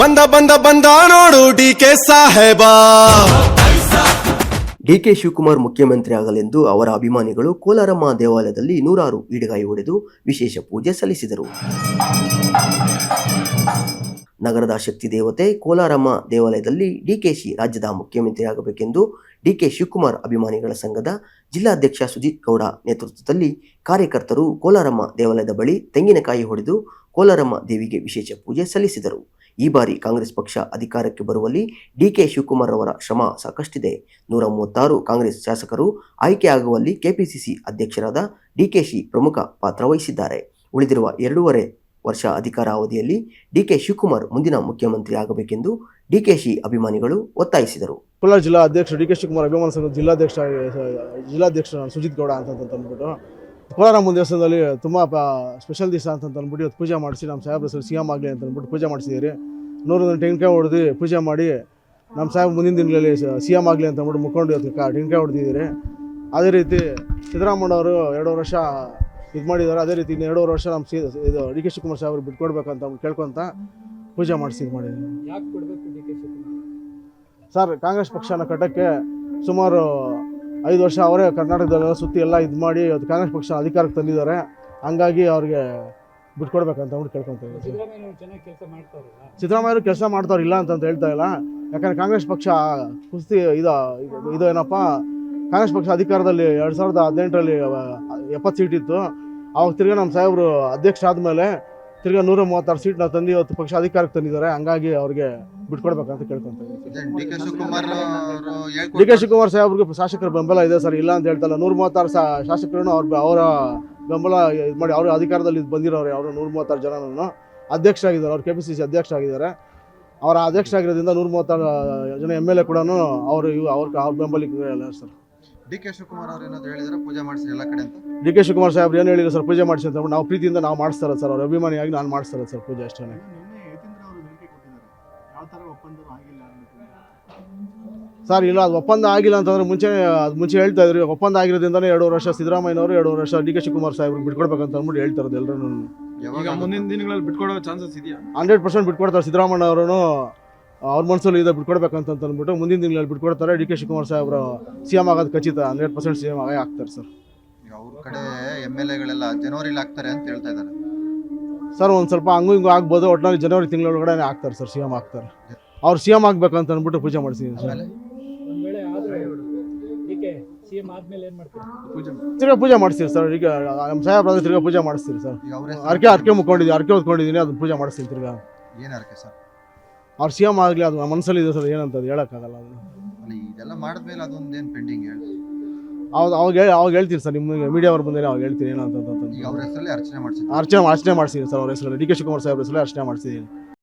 ಬಂದ ಬಂದ ಬಂದ ನೋಡು ಡಿ ಕೆ ಸಾಹೇಬಾ. ಡಿಕೆ ಶಿವಕುಮಾರ್ ಮುಖ್ಯಮಂತ್ರಿ ಆಗಲೆಂದು ಅವರ ಅಭಿಮಾನಿಗಳು ಕೋಲಾರಮ್ಮ ದೇವಾಲಯದಲ್ಲಿ ನೂರಾರು ಈಡಿಗಾಯಿ ಹೊಡೆದು ವಿಶೇಷ ಪೂಜೆ ಸಲ್ಲಿಸಿದರು. ನಗರದ ಶಕ್ತಿ ದೇವತೆ ಕೋಲಾರಮ್ಮ ದೇವಾಲಯದಲ್ಲಿ ಡಿಕೆಶಿ ರಾಜ್ಯದ ಮುಖ್ಯಮಂತ್ರಿ ಆಗಬೇಕೆಂದು ಡಿಕೆ ಶಿವಕುಮಾರ್ ಅಭಿಮಾನಿಗಳ ಸಂಘದ ಜಿಲ್ಲಾಧ್ಯಕ್ಷ ಸುಜಿತ್ ಗೌಡ ನೇತೃತ್ವದಲ್ಲಿ ಕಾರ್ಯಕರ್ತರು ಕೋಲಾರಮ್ಮ ದೇವಾಲಯದ ಬಳಿ ತೆಂಗಿನಕಾಯಿ ಹೊಡೆದು ಕೋಲಾರಮ್ಮ ದೇವಿಗೆ ವಿಶೇಷ ಪೂಜೆ ಸಲ್ಲಿಸಿದರು. ಈ ಬಾರಿ ಕಾಂಗ್ರೆಸ್ ಪಕ್ಷ ಅಧಿಕಾರಕ್ಕೆ ಬರುವಲ್ಲಿ ಡಿಕೆ ಶಿವಕುಮಾರ್ ಅವರ ಶ್ರಮ ಸಾಕಷ್ಟಿದೆ. ನೂರ ಮೂವತ್ತಾರು ಕಾಂಗ್ರೆಸ್ ಶಾಸಕರು ಆಯ್ಕೆಯಾಗುವಲ್ಲಿ ಕೆಪಿಸಿಸಿ ಅಧ್ಯಕ್ಷರಾದ ಡಿಕೆಶಿ ಪ್ರಮುಖ ಪಾತ್ರ ವಹಿಸಿದ್ದಾರೆ. ಉಳಿದಿರುವ ಎರಡೂವರೆ ವರ್ಷ ಅಧಿಕಾರ ಅವಧಿಯಲ್ಲಿ ಡಿಕೆ ಶಿವಕುಮಾರ್ ಮುಂದಿನ ಮುಖ್ಯಮಂತ್ರಿ ಆಗಬೇಕೆಂದು ಡಿಕೆಶಿ ಅಭಿಮಾನಿಗಳು ಒತ್ತಾಯಿಸಿದರು. ಕೋಲಾರ ಜಿಲ್ಲಾ ಅಧ್ಯಕ್ಷ ಡಿ ಕೆ ಶಿವಕುಮಾರ್ ಅಭಿಮಾನ ಸಂಘದ ಜಿಲ್ಲಾಧ್ಯಕ್ಷ ಜಿಲ್ಲಾಧ್ಯಕ್ಷ ಸುಜಿತ್ ಗೌಡ ಅಂತ ಅಂದ್ಬಿಟ್ಟು ಕೋಲಾರಮ್ಮ ದೇವಸ್ಥಾನದಲ್ಲಿ ತುಂಬ ಸ್ಪೆಷಲ್ ದಿವಸ ಅಂತ ಅಂದ್ಬಿಟ್ಟು ಇವತ್ತು ಪೂಜೆ ಮಾಡಿಸಿ ನಮ್ಮ ಸಾಹೇಬ್ರ ಹೆಸರು ಸಿ ಎಂ ಆಗಲಿ ಅಂತ ಅಂದ್ಬಿಟ್ಟು ಪೂಜೆ ಮಾಡಿಸಿದ್ದೀರಿ. ನೂರು ತೆಂಗಿನಕಾಯಿ ಹೊಡೆದು ಪೂಜೆ ಮಾಡಿ ನಮ್ಮ ಸಾಹೇಬ್ ಮುಂದಿನ ದಿನಗಳಲ್ಲಿ ಸಿ ಎಂ ಆಗಲಿ ಅಂತ ಅಂದ್ಬಿಟ್ಟು ಮುಕ್ಕೊಂಡು ಇವತ್ತು ಕಾ ತೆಂಗಿನಕಾಯಿ ಹೊಡೆದಿದ್ದೀರಿ. ಅದೇ ರೀತಿ ಸಿದ್ದರಾಮಣ್ಣವರು ಎರಡು ವರ್ಷ ಇದು ಮಾಡಿದ್ದಾರೆ. ಅದೇ ರೀತಿ ಇನ್ನು ಎರಡೂವರೆ ವರ್ಷ ನಮ್ಮ ಸಿ ಇದು ಡಿ ಕೆ ಶಿವಕುಮಾರ್ ಸಾಹೇಬ್ರು ಬಿಟ್ಕೊಡ್ಬೇಕಂತ ಕೇಳ್ಕೊತ ಪೂಜೆ ಮಾಡಿಸಿ ಇದು ಮಾಡಿದ್ದೀವಿ ಸರ್ ಕಾಂಗ್ರೆಸ್ ಪಕ್ಷನ ಕಟ್ಟಕ್ಕೆ ಸುಮಾರು ಐದು ವರ್ಷ ಅವರೇ ಕರ್ನಾಟಕದಲ್ಲೆಲ್ಲ ಸುತ್ತಿ ಎಲ್ಲ ಇದು ಮಾಡಿ ಅದು ಕಾಂಗ್ರೆಸ್ ಪಕ್ಷ ಅಧಿಕಾರಕ್ಕೆ ತಂದಿದ್ದಾರೆ. ಹಂಗಾಗಿ ಅವ್ರಿಗೆ ಬಿಟ್ಕೊಡ್ಬೇಕಂತ ಅಂದ್ಬಿಟ್ಟು ಮಾಡ್ತಾರಲ್ಲ ಸಿದ್ದರಾಮಯ್ಯರು ಕೆಲಸ ಮಾಡ್ತಾವ್ರು ಇಲ್ಲ ಅಂತ ಹೇಳ್ತಾ ಇಲ್ಲ. ಯಾಕಂದ್ರೆ ಕಾಂಗ್ರೆಸ್ ಪಕ್ಷ ಕುಸ್ತಿ ಇದು ಇದು ಏನಪ್ಪ ಕಾಂಗ್ರೆಸ್ ಪಕ್ಷ ಅಧಿಕಾರದಲ್ಲಿ ಎರಡು ಸಾವಿರದ ಹದಿನೆಂಟರಲ್ಲಿ ಎಪ್ಪತ್ತು ಸೀಟ್ ಇತ್ತು. ಅವಾಗ ತಿರ್ಗಿ ನಮ್ಮ ಸಾಹೇಬರು ಅಧ್ಯಕ್ಷ ಆದಮೇಲೆ ತಿರ್ಗಾ ನೂರ ಮೂವತ್ತಾರು ಸೀಟ್ನ ತಂದು ಇವತ್ತು ಪಕ್ಷ ಅಧಿಕಾರಕ್ಕೆ ತಂದಿದ್ದಾರೆ. ಹಂಗಾಗಿ ಅವ್ರಿಗೆ ಬಿಟ್ಕೊಡ್ಬೇಕಂತ ಕೇಳ್ಕೊಂತ ಡಿ ಕೆ ಶಿವಕುಮಾರ್ ಅವರು ಡಿ ಕೆ ಶಿವಕುಮಾರ್ ಸಾಹೇಬ್ರಿಗೆ ಶಾಸಕರ ಬೆಂಬಲ ಇದೆ ಸರ್. ಇಲ್ಲ ಅಂತ ಹೇಳ್ತಲ್ಲ ನೂರ ಮೂವತ್ತಾರು ಶಾಸಕರನ್ನು ಅವ್ರ ಅವರ ಬೆಂಬಲ ಇದು ಮಾಡಿ ಅವ್ರ ಅಧಿಕಾರದಲ್ಲಿ ಬಂದಿರೋರು ಅವರು ನೂರ ಮೂವತ್ತಾರು ಅಧ್ಯಕ್ಷ ಆಗಿದ್ದಾರೆ ಅವ್ರು ಕೆ ಪಿ ಸಿ ಸಿ ಅಧ್ಯಕ್ಷರಾಗಿದ್ದಾರೆ. ಅವರ ಅಧ್ಯಕ್ಷರಾಗಿರೋದ್ರಿಂದ ನೂರ ಮೂವತ್ತಾರು ಜನ ಎಂ ಎಲ್ ಎ ಕೂಡ ಅವರು ಇವು ಅವ್ರ ಅವ್ರ ಬೆಂಬಲಿಗೆ ಇಲ್ಲ ಸರ್. ಡಿ ಕೆ ಶಿವಕುಮಾರ್ ಅವ್ರು ಏನಾದ್ರು ಹೇಳಿದ್ರೆ ಪೂಜೆ ಮಾಡಿಸಿ ಎಲ್ಲ ಕಡೆ ಅಂತ. ಡಿ ಕೆ ಶಿವಕುಮಾರ್ ಸಾಹೇಬ್ರು ಏನು ಹೇಳಿದ್ರು ಸರ್ ಪೂಜೆ ಮಾಡಿಸಿ ಅಂತ. ನಾವು ಪ್ರೀತಿಯಿಂದ ನಾವು ಮಾಡಿಸ್ತಾರೆ ಸರ್ ಅವ್ರ ಅಭಿಮಾನಿಯಾಗಿ ನಾನು ಮಾಡಿಸ್ತಾರೆ ಸರ್ ಪೂಜೆ ಅಷ್ಟೇ. ಸರ್ ಇಲ್ಲ ಅದು ಒಪ್ಪಂದ ಆಗಿಲ್ಲ ಅಂತಂದ್ರೆ ಮುಂಚೆ ಅದು ಮುಂಚೆ ಹೇಳ್ತಾ ಇದ್ರು. ಒಪ್ಪಂದ ಆಗಿರೋದ್ರಿಂದನೇ ಎರಡು ವರ್ಷ ಸಿದ್ದರಾಮಯ್ಯನವರು ಎರಡು ವರ್ಷ ಡಿ ಕೆ ಶಿವಕುಮಾರ್ ಸಾಹೇಬ್ರು ಬಿಟ್ಕೊಡ್ಬೇಕಂತ ಅಂದ್ಬಿಟ್ಟು ಹೇಳ್ತಾರೆ ಎಲ್ಲರೂ ಮುಂದಿನ ದಿನಗಳಲ್ಲಿ ಬಿಟ್ಕೊಡೋ ಚಾನ್ಸಸ್ ಇದೆಯಾ? ಹಂಡ್ರೆಡ್ ಪರ್ಸೆಂಟ್ ಬಿಟ್ಕೊಡ್ತಾರೆ ಸಿದ್ದರಾಮಯ್ಯ ಅವರು ಅವ್ರ ಮನಸ್ಸಲ್ಲಿ ಇದೆ ಅಂತ ಅಂದ್ಬಿಟ್ಟು ಮುಂದಿನ ದಿನಗಳಲ್ಲಿ ಬಿಟ್ಕೊಡ್ತಾರೆ. ಡಿ ಕೆ ಶಿವಕುಮಾರ್ ಸಾಹೇಬ್ರ ಸಿ ಎಂ ಆಗೋದು ಖಚಿತ ಹಂಡ್ರೆಡ್ ಪರ್ಸೆಂಟ್ ಸಿ ಎಂ ಆಗೇ ಆಗ್ತಾರೆ ಸರ್. ಈಗ ಅವ್ರ ಕಡೆ ಎಂ ಎಲ್ ಎಗಳೆಲ್ಲ ಜನವರಿಲಿ ಆಗ್ತಾರೆ ಅಂತ ಹೇಳ್ತಾ ಇದ್ದಾರೆ. ಸರ್ ಒಂದು ಸ್ವಲ್ಪ ಹಂಗೂ ಹಿಂಗೂ ಆಗ್ಬೋದು. ಒಟ್ಟಿನಲ್ಲಿ ಜನವರಿ ತಿಂಗಳೊಳಗಡೆ ಆಗ್ತಾರೆ ಸರ್ ಸಿ ಎಂ ಆಗ್ತಾರೆ. ಅವ್ರು ಸಿ ಎಂ ಅಂತ ಅಂದ್ಬಿಟ್ಟು ಪೂಜೆ ಮಾಡಿಸಿದ್ದೀನಿ ಸರ್. ತಿರ್ಗಾ ಪೂಜೆ ಮಾಡಿಸ್ತೀವಿ ಸರ್. ಈಗ ನಮ್ಮ ಸಾಹೇಬ್ರಾದ್ರೆ ತಿರ್ಗಾ ಪೂಜೆ ಮಾಡಿಸ್ತೀವಿ ಸರ್. ಅರ್ಕೆ ಅರ್ಕೆ ಮುಕ್ಕೊಂಡಿದ್ದೀನಿ ಅರ್ಕೆ ಹೊತ್ಕೊಂಡಿದ್ದೀನಿ ಅದನ್ನ ಪೂಜೆ ಮಾಡಿಸ್ತೀನಿ ತಿರ್ಗಾ. ಏನು ಅರ್ಕೆ ಸರ್? ಅವ್ರು ಸಿ ಎಂ ಆಗಲಿ ಅದು ಮನಸ್ಸಲ್ಲಿ ಇದೆ ಸರ್ ಏನಂತ ಹೇಳೋಕ್ಕಾಗಲ್ಲ ಅದು ಅಲ್ಲಿ ಇದೆಲ್ಲ ಮಾಡಿದ್ಮೇಲೆ ಅದೊಂದೇನ್ ಪೆಂಡಿಂಗ್ ಹೇಳಿ? ಅವಾಗ ಅವಾಗ ಹೇಳಿ ಅವಾಗ ಹೇಳ್ತೀನಿ ಸರ್ ನಿಮ್ಮ ಮೀಡಿಯಾ ವರ್ ಬಂದರೆ ಅವಾಗ ಹೇಳ್ತೀನಿ ಏನಂತ ಅವ್ರ ಹೆಸರಲ್ಲಿ ಅರ್ಚನೆ ಮಾಡಿಸಿ ಅರ್ಚನೆ ಅರ್ಚನೆ ಮಾಡಿಸಿದ್ದೀನಿ ಸರ್ ಅವ್ರ ಹೆಸರಲ್ಲಿ. ಡಿ ಕೆ ಶಿವಕುಮಾರ್ ಸಾಹೇಬ್ರ ಹೆಸರಲ್ಲಿ ಅರ್ಚನೆ ಮಾಡಿಸಿದ್ದೀನಿ